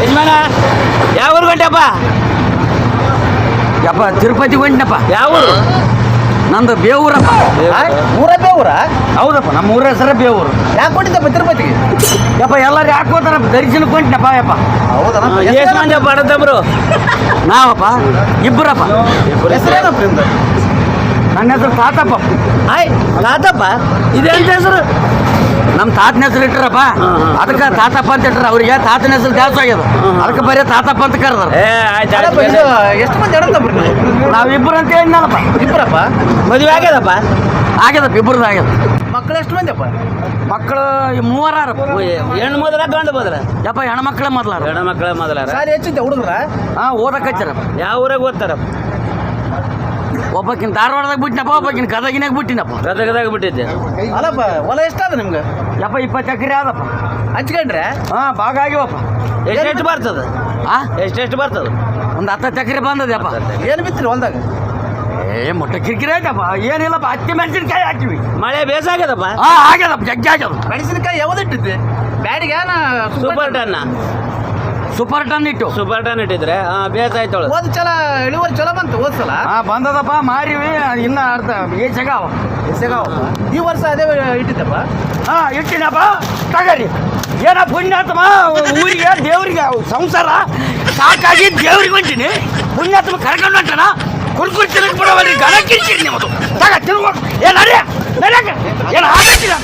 ಯಜಮಾನ ಯಾವ ಊರು ಗಂಟೆಪ್ಪ ಯಪ್ಪ ತಿರುಪತಿ ಗಂಟೆಪ್ಪ ಯಾವ ಊರು? ನಂದು ಬೇವೂರಪ್ಪ. ಊರ ಬೇವೂರ? ಹೌದಪ್ಪ ನಮ್ಮ ಊರ ಹೆಸರ ಬೇವೂರು. ಯಾಕೆ ಕೊಟ್ಟಿದ್ದಪ್ಪ ತಿರುಪತಿಗೆ? ಯಪ್ಪ ಎಲ್ಲರೂ ಯಾಕೆ ಹೋತಾರಪ್ಪ ದರ್ಶನಕ್ಕೆ ಹೊಂಟಪ್ಪ ಯಪ್ಪ. ಹೌದಪ್ಪ ಎಷ್ಟು ಮಂದಿಯಪ್ಪ ಅಡದಬ್ರು ನಾವಪ್ಪ ಇಬ್ಬರಪ್ಪ. ಹೆಸರೇನಪ್ಪ ನನ್ನ ಹೆಸರು ತಾತಪ್ಪ. ಆಯ್ ತಾತಪ್ಪ? ಇದೇ ಅಂತ ಹೆಸರು? ನಮ್ಮ ತಾತನ ಹೆಸರು ಇಟ್ಟರಪ್ಪ. ಅದಕ್ಕೆ ತಾತಪ್ಪ ಅಂತ ಇಟ್ರ ಅವ್ರಿಗೆ ತಾತನ ಹೆಸರು ದಾಸ ಆಗ್ಯದ. ಅದಕ್ಕೆ ಬರೀ ತಾತಪ್ಪ ಅಂತ ಕರೆದಾರ. ಏ ಆಯ್ತು ಎಷ್ಟು ಮಂದಿ ನಾವಿಬ್ಬರು ಅಂತ ಹೇಳಿದ್ನಲ್ಲಪ್ಪ. ಇಬ್ಬರಪ್ಪ? ಮದುವೆ ಆಗ್ಯದಪ್ಪ? ಆಗ್ಯದಪ್ಪ ಇಬ್ಬರದ್ದು ಆಗ್ಯದ. ಮಕ್ಕಳು ಎಷ್ಟು ಮಂದಿಯಪ್ಪ? ಮಕ್ಕಳು ಈ ಮೂವರಾರಪ್ಪ ಹೆಣ್ಣು ಮೊದಲ ಗಂಡು ಮೊದಲ? ಯಪ್ಪ ಹೆಣ್ಮಕ್ಳ ಮೊದಲ ಹೆಣ್ಣು ಮಕ್ಕಳ ಮೊದಲಾರ? ಶಾಲೆ ಹೆಚ್ಚಿದ್ದೆ ಹುಡುಗ್ರ? ಹಾ ಓದಕ್ಕೆ ಹಚ್ಚಾರಪ್ಪ. ಯಾವ ಊರಾಗ ಓದ್ತಾರಪ್ಪ? ಒಬ್ಬಕಿನ ಧಾರವಾಡದಾಗ ಬಿಟ್ಟಿನಪ್ಪ ಒಬ್ಬಕ್ಕಿನ ಗದಗಿನಾಗ ಬಿಟ್ಟಿನಪ್ಪ. ಗದಗದಾಗ ಬಿಟ್ಟಿದ್ದೆ. ಅಲ್ಲಪ್ಪ ಹೊಲ ಎಷ್ಟಾದ ನಿಮ್ಗೆ? ಯಪ್ಪ ಇಪ್ಪತ್ತು ಎಕರೆ ಆದಪ್ಪ. ಹಚ್ಕೊಂಡ್ರೆ? ಹಾಂ ಭಾಗ ಆಗಿವಪ್ಪ. ಎಷ್ಟೆಷ್ಟು ಬರ್ತದೆ? ಆ? ಎಷ್ಟೆಷ್ಟು ಬರ್ತದೆ? ಒಂದು ಹತ್ತತ್ತು ಎಕರೆ ಬಂದದಪ್ಪ ಏನು ಬಿತ್ತಿರಿ ಹೊಲ್ದಾಗ? ಏ ಮೊಟ್ಟ ಕಿರಿಕಿರಿ ಆಯ್ತಪ್ಪ. ಏನಿಲ್ಲಪ್ಪ ಹತ್ತಿ ಮೆಣಸಿನ್ಕಾಯಿ ಹಾಕಿವಿ ಮಳೆ ಬೇಸಾಗ್ಯದಪ್ಪ ಹಾ ಆಗ್ಯದಪ್ಪ ಜಗ್ಗಿ ಆಗ್ಯದ. ಮೆಣಸಿನಕಾಯಿ ಯಾವ್ದಿಟ್ಟಿದ್ದೆ ಬ್ಯಾಡಿಗೆ ಸೂಪರ್ ಟನ್ನ ಸೂಪರ್ ಟನ್ ಇಟ್ಟು. ಸೂಪರ್ ಟನ್ ಇಟ್ಟಿದ್ರೆ ಬೇಸ್ ಬೇಸಾಯ್ತೊಳ ಹೋದ ಚಲ ಇಳುವರಿ ಚಲೋ ಬಂತು ಹೋದ ಸಲ ಹಾ ಬಂದದಪ್ಪ ಮಾರಿವಿ ಇನ್ನ ಅರ್ಧ ಏಸಗಾವ ಎಸೆಗಾವಪ್ಪ ಈ ವರ್ಷ ಅದೇ ಇಟ್ಟಿದ್ದಪ್ಪ? ಹಾ ಇಟ್ಟಿನಪ್ಪ ತಗರಿ. ಏನ ಪುಣ್ಯಾತ್ಮ ಊರಿಗೆ ದೇವ್ರಿಗೆ ಸಂಸಾರ. ಸಾಕಾಗಿ ದೇವ್ರಿಗೆ ಹೊಂಟೀನಿ. ಪುಣ್ಯಾತ್ಮ ಕರ್ಕೊಂಡು ಹೊಂಟನ. ಕುರ್ಕುರ್ ತಿರುಗಿ ಬಿಡವಲ್ಲಿ ಗಣ ಕಿರ್ಚಿರಿ ನಿಮ್ಮದು. ತಗ ತಿರುಗೋ. ಏ ನಡ್ಯ ನಡ್ಯಾಕ ಏನು ಆಗತ್ತಿಲ್ಲ